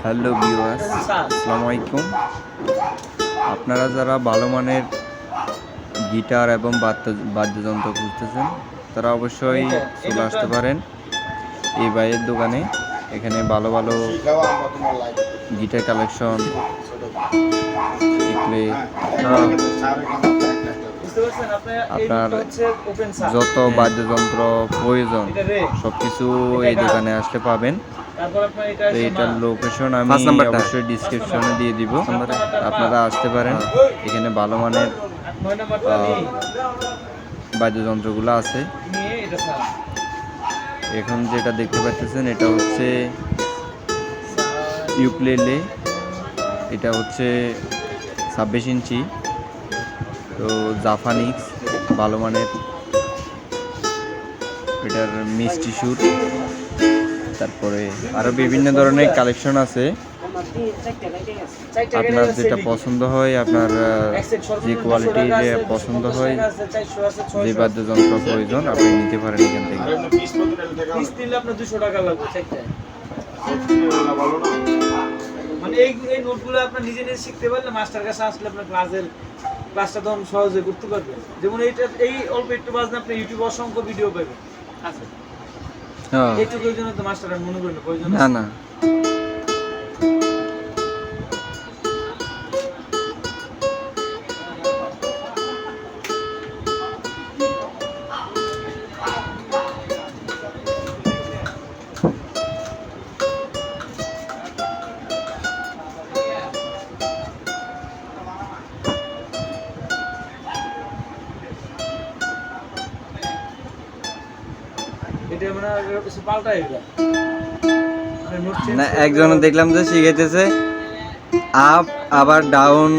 Hello viewers, আসসালামু আলাইকুম। আপনারা যারা ভালো মানের গিটার এবং বাদ্য, বাদ্যযন্ত্র খুঁজতেছেন, তারা অবশ্যই চলে আসতে পারেন এই বাইয়ের দোকানে। এখানে ভালো ভালো গিটার কালেকশন আপনার যত বাদ্যযন্ত্র প্রয়োজন সব কিছু এই দোকানে আসলে পাবেন। তো এটার লোকেশন আমি অবশ্যই ডিসক্রিপশনে দিয়ে দিব। আপনারা আসতে পারেন। এখানে ভালো মানের বাদ্যযন্ত্রগুলো আছে। এখন যেটা দেখতে পাচ্ছেন এটা হচ্ছে ইউক্লেলে এটা হচ্ছে ছাব্বিশ ইঞ্চি। তো জাফানিক্স ভালো মানের। এটার মিষ্টি সুর। তারপরে আরও বিভিন্ন ধরনের কালেকশন আছে। আপনার যেটা পছন্দ হয়, আপনার যে কোয়ালিটির পছন্দ হয়, যে বাদ্যযন্ত্র প্রয়োজন, আপনি নিতে পারেন এখান থেকে। মানে এই এই নোটগুলো আপনার নিজে নিজে শিখতে পারলে মাস্টার কাছে আসলে আপনার ক্লাসের সহজে পারবেন। যেমন এইটা, এই অল্প একটু বাজনা আপনি ইউটিউবে অসংখ্য ভিডিও পাবেন। হ্যাঁ। এইটুকুর জন্য তো মাস্টার আর মনে করেন না, না। এটা মানে এটা। মানে না একজন দেখলাম যে শিখাইতেছে। আপ আবার ডাউন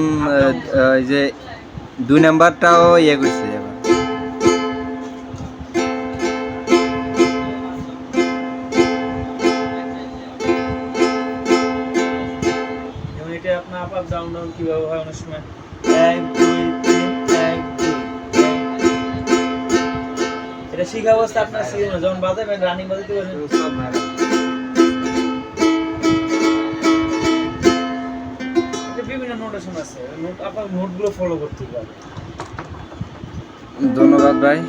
ওই যে দুই নাম্বারটাও ইয়ে করছে এটা আপনার আপ আপ ডাউন ডাউন কীভাবে হয় অনেক সময়? শিখা অবস্থা আপনার শিখে যখন বাজাবেন রানিং বাজাতে পারবেন। এটা বিভিন্ন নোটেশন আছে নোট আপনার নোটগুলো ফলো করতে হবে। ধন্যবাদ ভাই।